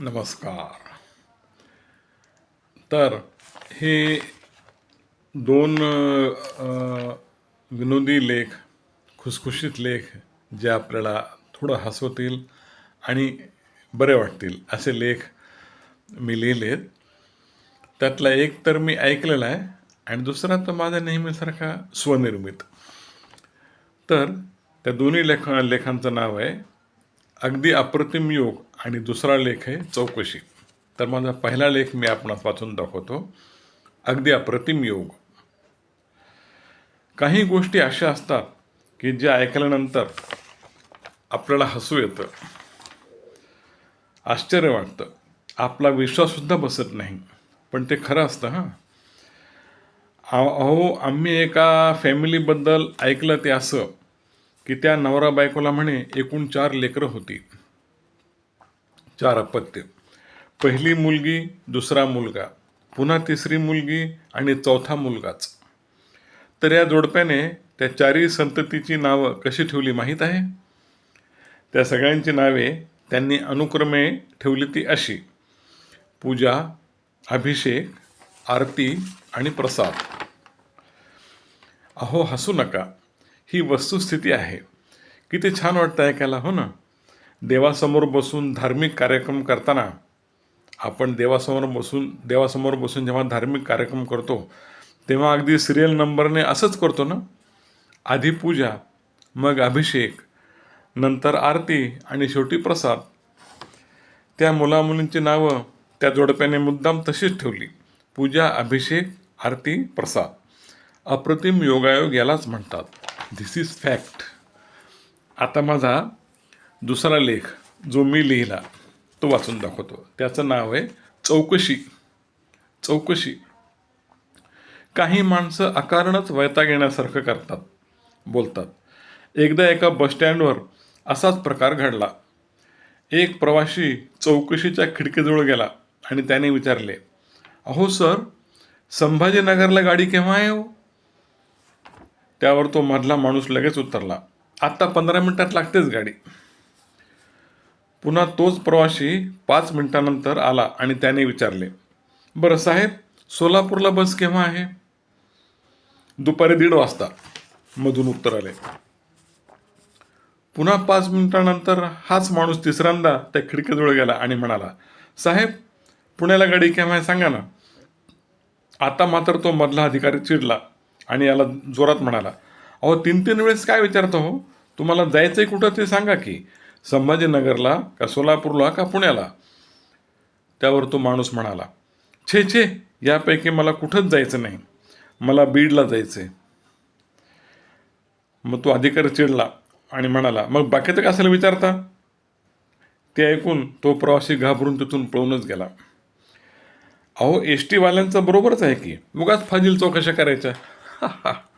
नमस्कार. तर हे दोन विनोदी लेख खुसखुशीत लेख जे आपल्याला थोडं हसवतील आणि बरे वाटतील असे लेख मी लिहिलेत. त्यातला एक तर मी ऐकलेला आहे आणि दुसरा तर माझा नेहमीसारखा स्वनिर्मित. तर त्या दोन्ही लेख लेखांचं नाव आहे अगदी अप्रतिम योग आणि दुसरा लेख आहे चौकशी. तर माझा पहिला लेख मी आपणास वाचून दाखवतो. अगदी अप्रतिम योग. काही गोष्टी अशा असतात की ज्या ऐकल्यानंतर आपल्याला हसू येतं. आश्चर्य वाटतं. आपला विश्वाससुद्धा बसत नाही. पण ते खरं असतं हां. अहो अहो, आम्ही एका फॅमिलीबद्दल ऐकलं ते असं की त्या नवरा बायकोला म्हणे एकूण चार लेकरं होती. चार अपत्य. पहिली मुलगी दुसरा मुलगा पुन्हा तिसरी मुलगी आणि चौथा मुलगाच. तर या जोडप्याने त्या चारही संततीची नावं कशी ठेवली माहीत आहे? त्या सगळ्यांची नावे त्यांनी अनुक्रमे ठेवली ती अशी. पूजा अभिषेक आरती आणि प्रसाद. अहो हसू नका. ही वस्तुस्थिती आहे. किती छान वाटतं ऐकायला हो ना? देवासमोर बसून धार्मिक कार्यक्रम करताना आपण देवासमोर बसून देवासमोर बसून जेव्हा धार्मिक कार्यक्रम करतो तेव्हा अगदी सिरियल नंबरने असंच करतो ना? आधी पूजा मग अभिषेक नंतर आरती आणि शेवटी प्रसाद. त्या मुलामुलींची नावं त्या जोडप्याने मुद्दाम तशीच ठेवली. पूजा अभिषेक आरती प्रसाद. अप्रतिम योगायोग यालाच म्हणतात. धिस इज फॅक्ट आता माझा दुसरा लेख जो मी लिहिला तो वाचून दाखवतो. त्याचं नाव आहे चौकशी. चौकशी. काही माणसं अकारणच वैताग येण्यासारखं करतात बोलतात. एकदा एका बसस्टँडवर असाच प्रकार घडला. एक प्रवाशी चौकशीच्या खिडकीजवळ गेला आणि त्याने विचारले अहो सर संभाजीनगरला गाडी केव्हा आहे हो? त्यावर तो मधला माणूस लगेच उतरला आत्ता पंधरा मिनिटात लागतेच गाडी. पुन्हा तोच प्रवासी पाच मिनिटानंतर आला आणि त्याने विचारले बरं साहेब सोलापूरला बस केव्हा आहे? दुपारी दीड वाजता मधून उत्तर आले. पुन्हा पाच मिनिटानंतर हाच माणूस तिसऱ्यांदा त्या खिडकीजवळ गेला आणि म्हणाला साहेब पुण्याला गाडी केव्हा आहे सांगा ना. आता मात्र तो मधला अधिकारी चिडला आणि याला जोरात म्हणाला अहो तीन तीन वेळेस काय विचारतो हो? तुम्हाला जायचं आहे कुठं ते सांगा की. संभाजीनगरला का सोलापूरला का पुण्याला? त्यावर तो माणूस म्हणाला छे छे यापैकी मला कुठंच जायचं नाही. मला बीडला जायचं आहे मग तो अधिकारी चिडला आणि म्हणाला मग बाकीचं कशाला विचारता? ते ऐकून तो प्रवासी घाबरून तिथून पळूनच गेला. अहो एस टीवाल्यांचं बरोबरच आहे की. उगाच फाजील चौकशा करायच्या.